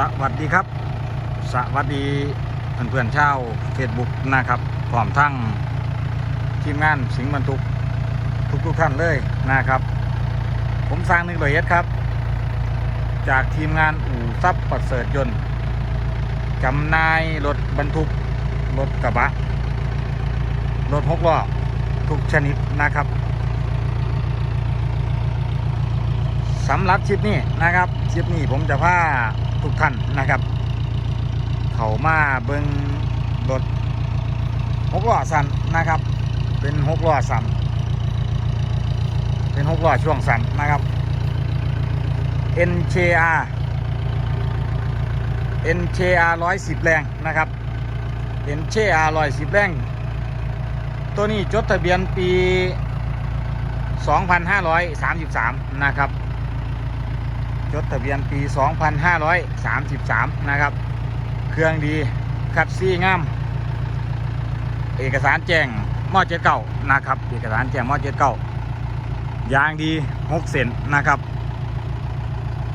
สวัสดีครับ สวัสดีเพื่อนๆชาวเฟซบุ๊กนะครับพร้อมทั้งทีมงานสิงห์บรรทุกทุกๆท่านเลยนะครับ ผมสร้างหนึ่งโดยเอ็ดครับ จากทีมงานอู่ทรัพย์ประเสริฐยนต์จำนายรถบรรทุกรถกระบะรถหกล้อทุกชนิดนะครับ สำหรับชิปนี้นะครับชิปนี้ผมจะพาทุกท่านนะครับ เขามาเบิงรถหกล้อสันนะครับ เป็นหกล้อสันเป็นหกล้อช่วงสันนะครับ NJR NJR 110 แรงนะครับ NJR 110 แรง ตัวนี้จดทะเบียนปี 2533 นะครับ จดทะเบียนปี 2533 นะครับ เครื่องดีคัดซี่งาม เอกสารแจ้งมอเจ็ดเก่านะครับ เอกสารแจ้งมอเจ็ดเก่ายางดี6เซนนะครับ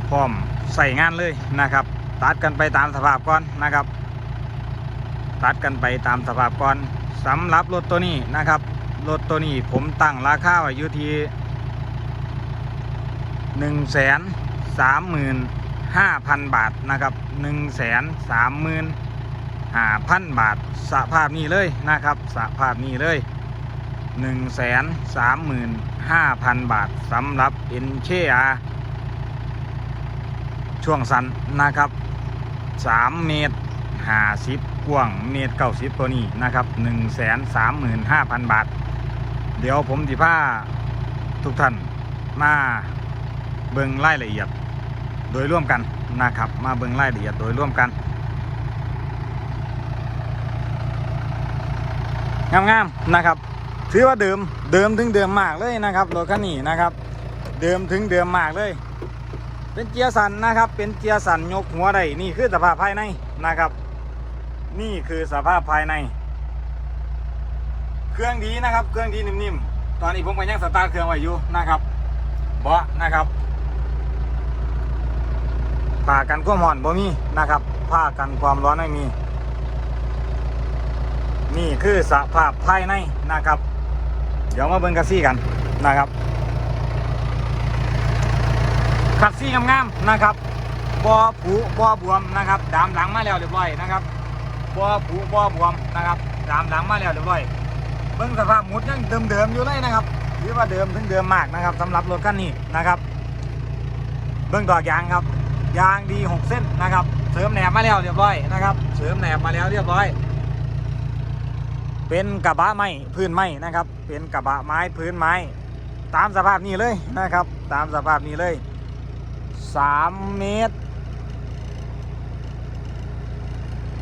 พร้อมใส่งานเลยนะครับ ตัดกันไปตามสภาพก่อนนะครับ ตัดกันไปตามสภาพก่อนสำหรับรถตัวนี้นะครับ รถตัวนี้ผมตั้งราคาไว้อยู่ที่หนึ่งแสน สามหมื่นห้าพันบาทนะครับหนึ่งแสนสามหมื่นห้าพันบาทสภาพนี้เลยนะครับสภาพนี้เลยหนึ่งแสนสามหมื่นห้าพันบาทสำหรับเอ็นเชียช่วงสันนะครับสามเมตรห้าสิบกว้างเมตรเก้าสิบตัวนี้นะครับหนึ่งแสนสามหมื่นห้าพันบาท เดี๋ยวผมสิพาทุกท่านมาเบิ่งรายละเอียด โดยร่วมกันนะครับ มาเบิ่งรายละเอียดโดยร่วมกันงามๆนะครับ ถือว่าเดิมเดิมถึงเดิมมากเลยนะครับรถคันนี้นะครับ เดิมถึงเดิมมากเลย เป็นเกียร์สันนะครับ เป็นเกียร์สันยกหัวได้นี่คือสภาพภายในนะครับ นี่คือสภาพภายใน เครื่องดีนะครับ เครื่องดีนิ่มๆตอนนี้ผมก็ยังสตาร์ทเครื่องไว้อยู่นะครับเบาะนะครับ ผ่ากันความร้อนบ่มีนะครับผ่ากันความร้อนไม่มี นี่คือสภาพภายในนะครับ เดี๋ยวมาเบิ่งกัซี่กันนะครับขัดซี่งามๆนะครับบอผูบอบวมนะครับ ดามหลังมาแล้วเรียบร้อยนะครับบอผูบอบวมนะครับ ดามหลังมาแล้วเรียบร้อยเบิ้งสภาพหมุดยังเดิมๆอยู่เลยนะครับถือว่าเดิมถึงเดิมมากนะครับสำหรับรถคันนี้นะครับ เบิ้งดอกยางครับ ยางดี 6 เส้นนะครับ เสริมแหนบมาแล้วเรียบร้อยนะครับ เสริมแหนบมาแล้วเรียบร้อย เป็นกระบะไม้พื้นไม้นะครับ เป็นกระบะไม้พื้นไม้ ตามสภาพนี้เลยนะครับ ตามสภาพนี้เลย3เมตร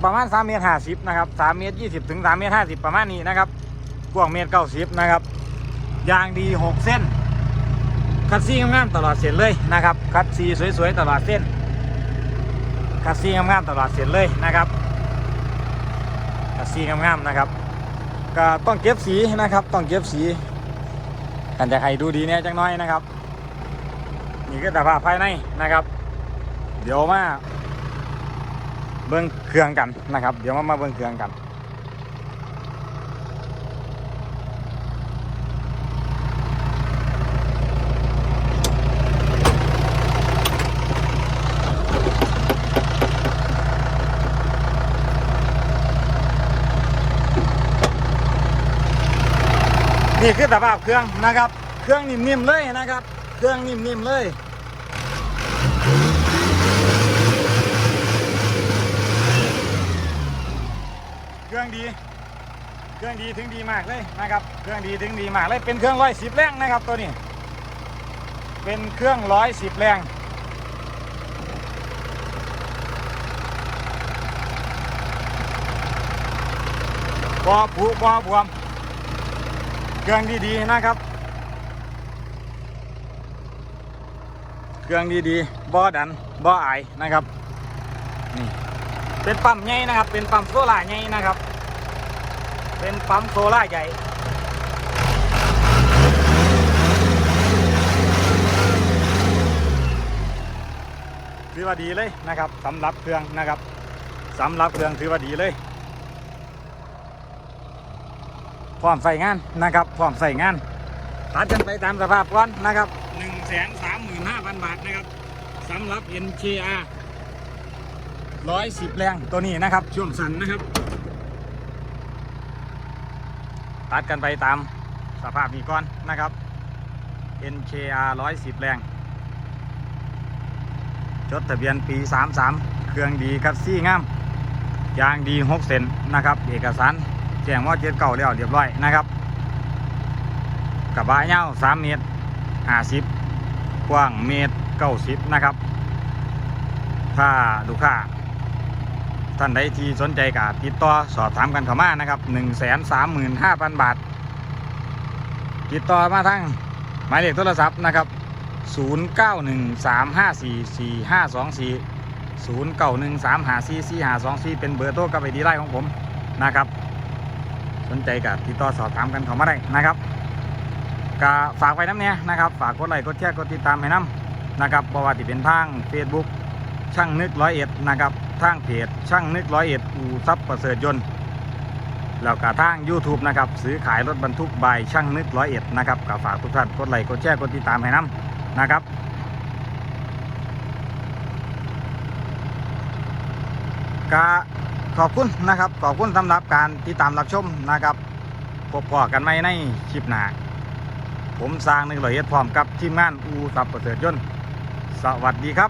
ประมาณ3เมตร50นะครับ3เมตร20ถึง3เมตร50 ประมาณนี้นะครับกว้างเมตร90นะครับยางดี 6 เส้นคัดซี่งามๆตลอดเส้นเลยนะครับคัดซี่สวยๆตลอดเส้น คัสซี่งามๆตลอดเส้นเลยนะครับคัสซี่งามๆนะครับ ก็ต้องเก็บสีนะครับ ต้องเก็บสีกันจะให้ดูดีเนี่ยจังน้อยนะครับ นี่ก็แต่ภาพภายในนะครับ เดี๋ยวมาเบิ้งเครื่องกันนะครับ เดี๋ยวมามาเบิ้งเครื่องกัน นี่คือสภาพเครื่องนะครับ เครื่องนิ่มๆเลยนะครับ เครื่องนิ่มๆเลยเครื่องดี เครื่องดีถึงดีมากเลยนะครับ เครื่องดีถึงดีมากเลย เป็นเครื่องร้อยสิบแรงนะครับตัวนี้ เป็นเครื่องร้อยสิบแรงบอผูบอบวม เครื่องดีๆนะครับ เครื่องดีๆบ่อดันบ่อไอนะครับนี่เป็นปั๊มใหญ่นะครับ เป็นปั๊มโซล่าใหญ่นะครับ เป็นปั๊มโซล่าใหญ่ถือว่าดีเลยนะครับสำหรับเครื่องนะครับสำหรับเครื่องถือว่าดีเลย พร้อมใส่งานนะครับพร้อมใส่งานตัดกันไปตามสภาพก่อนนะครับ1 3 5 0 0 0บาทนะครับสำหรับ NKR 110 แรงตัวนี้นะครับ ช่วงสั้นนะครับ ตัดกันไปตามสภาพนี้ก่อนนะครับ NKR 110 แรง จดทะเบียนปี 33 เครื่องดีคัดซี่งาม ยางดี 6 เซนนะครับ เอกสาร แจ้งว่าเจ็ดเก่าแล้วเรียบร้อยนะครับกระบะยาว3เมตร50กว้างเมตร90นะครับ ถ้าลูกค้าท่านใดที่สนใจก็ติดต่อสอบถามกันเข้ามานะครับ1 3 5 0 0 0บาท ติดต่อมาทางหมายเลขโทรศัพท์นะครับ0913544524 0913544524เป็นเบอร์โทรกับไอดีไลน์ของผมนะครับ สนใจกับติดต่อสอบถามกันเขามาได้นะครับก็ฝากไว้น้ำเนี้ยนะครับฝากกดไลค์กดแชร์กดติดตามให้น้ำนะครับเพราะว่าที่เป็นทาง Facebook ช่างนึกร้อยเอ็ดนะครับทางเพจช่างนึกร้อยเอ็ดอูซับประเสริฐยนต์แล้วก็ทาง YouTube นะครับซื้อขายรถบรรทุกใบช่างนึกร้อยเอ็ดนะครับก็ฝากทุกท่านกดไลค์กดแชร์กดติดตามให้น้ำนะครับก็ ขอบคุณนะครับขอบคุณสำหรับการติดตามรับชมนะครับพบกันใหม่ในคลิปหน้าผมสร้างหนึ่งหลอยเอ็ดพร้อมกับทีมงานอูซับประเสริฐยนต์สวัสดีครับ